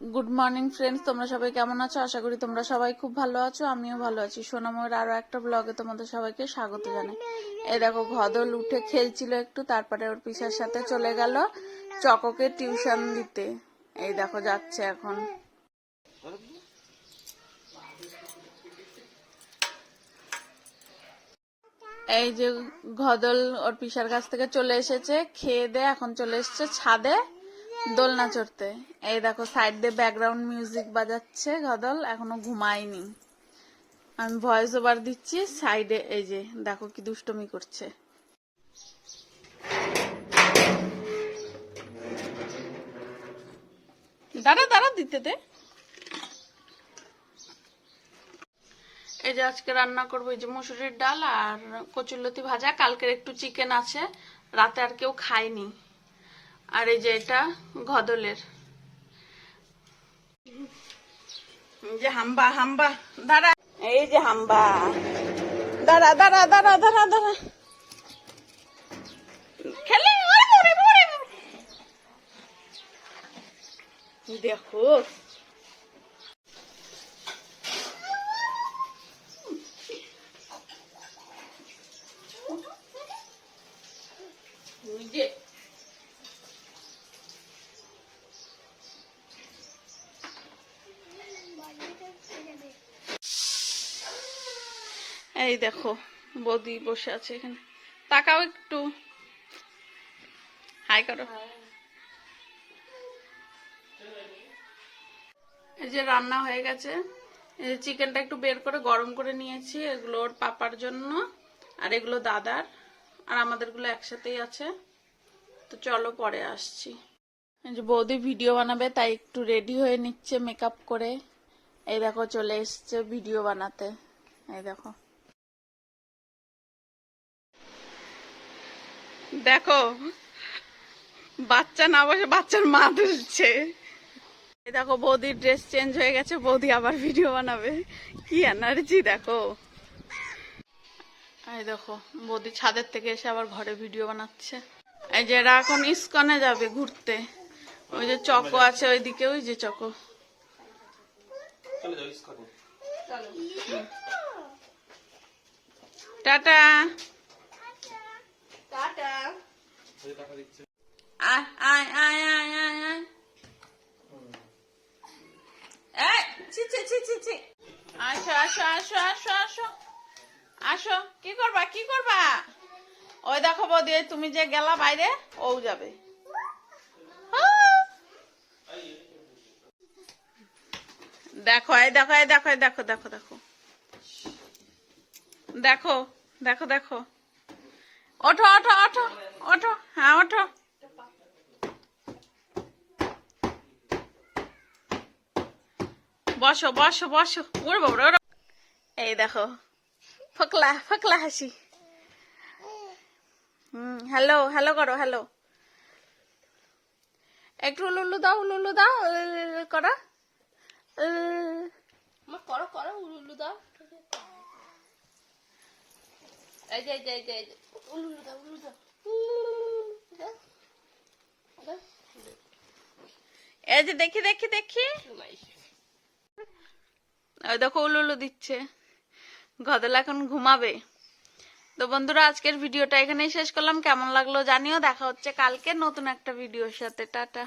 Good morning friends তোমরা সবাই কেমন আছো? আশা করি তোমরা সবাই খুব ভালো আছো, আমিও ভালো আছি। সোনাময়ের আরও একটা ব্লগে তোমাদের সবাইকে স্বাগত জানাই। এই দেখো, ঘদল উঠে খেলছিল একটু, তারপরে ওর পিসার সাথে চলে গেল চককে টিউশন দিতে। এই দেখো, যাচ্ছে এখন। এই যে ঘদল ওর পিসার কাছ থেকে চলে এসেছে, খেয়ে দে, এখন চলে এসেছে ছাদে। দোলনা চড়তে। এই দেখো সাইড দিয়ে ব্যাকগ্রাউন্ড মিউজিক বাজাচ্ছে গদল এখনও ঘুমায়নি। আমি ভয়েস ওভার দিচ্ছি সাইডে এই যে, দেখো কি দুষ্টমি করছে। দাঁড়া দাঁড়া, দিতে দে। এই যে আজকে রান্না করব, এই যে মুসুরির ডাল আর কচুরলতি ভাজা, কালকের একটু চিকেন আছে, রাতে আর কেউ খায়নি। আর এই যে এটা ঘদলের। যে হাম্বা হাম্বা, দাঁড়া। এই যে হাম্বা। দাঁড়া দাঁড়া দাঁড়া দাঁড়া দাঁড়া। খেলে। দেখো। ওই এই দেখো, বৌদি বসে আছে এখানে। তাকাও একটু। হাই করো। এই যে রান্না হয়ে গেছে। চিকেনটা একটু বের করে গরম করে নিয়েছি, এগুলো ওর পাপার জন্য, আর এগুলো দাদার, আর আমাদেরগুলো একসাথেই আছে। তো চলো পরে আসছি। যে বৌদি ভিডিও বানাবে, তাই একটু রেডি হয়ে নিচ্ছে মেকআপ করে। এই দেখো চলে এসছে ভিডিও বানাতে। এই দেখো। দেখো বাচ্চা না বসে বাচ্চার মা এই দেখো বৌদির ড্রেস চেঞ্জ হয়ে গেছে বৌদি আবার ভিডিও বানাবে। কি এনার্জি দেখো। এই দেখো বৌদি ছাদের থেকে এসে আবার ঘরে ভিডিও বানাচ্ছে। এই যে এরা এখন ইস্কনে যাবে ঘুরতে। ওই যে চকো আছে ওইদিকে ওই যে চকো। টাটা। আয় আয় আয় আয় আয় আয়। আসো আসো আসো আসো আসো। আসো, কি করবা কি করবা? ওই দেখো বৌদি তুমি যে গেলা বাইরে, ও যাবে! দেখো, এই দেখো এই দেখো দেখো দেখো দেখো। দেখো দেখো দেখো। ওঠো ওঠো ওঠো ওঠো হ্যাঁ ওঠো। বসো বসো বসো ওরে বাবা এই দেখো, ফকলা ফকলা হাসি। হুম, হ্যালো হ্যালো করো, হ্যালো। একটু লুলু দাও লুলু দাও করো। করো করো উলুলু দাও। এই যে এই যে উলুলু দাও দাও। এই যে দেখি দেখি দেখি। ওই দেখো উলুলু দিচ্ছে। গদলা এখন ঘুমাবে। তো বন্ধুরা, আজকের ভিডিওটা এখানেই শেষ করলাম। কেমন লাগল জানিও। দেখা হচ্ছে কালকে নতুন একটা ভিডিওর সাথে। টাটা।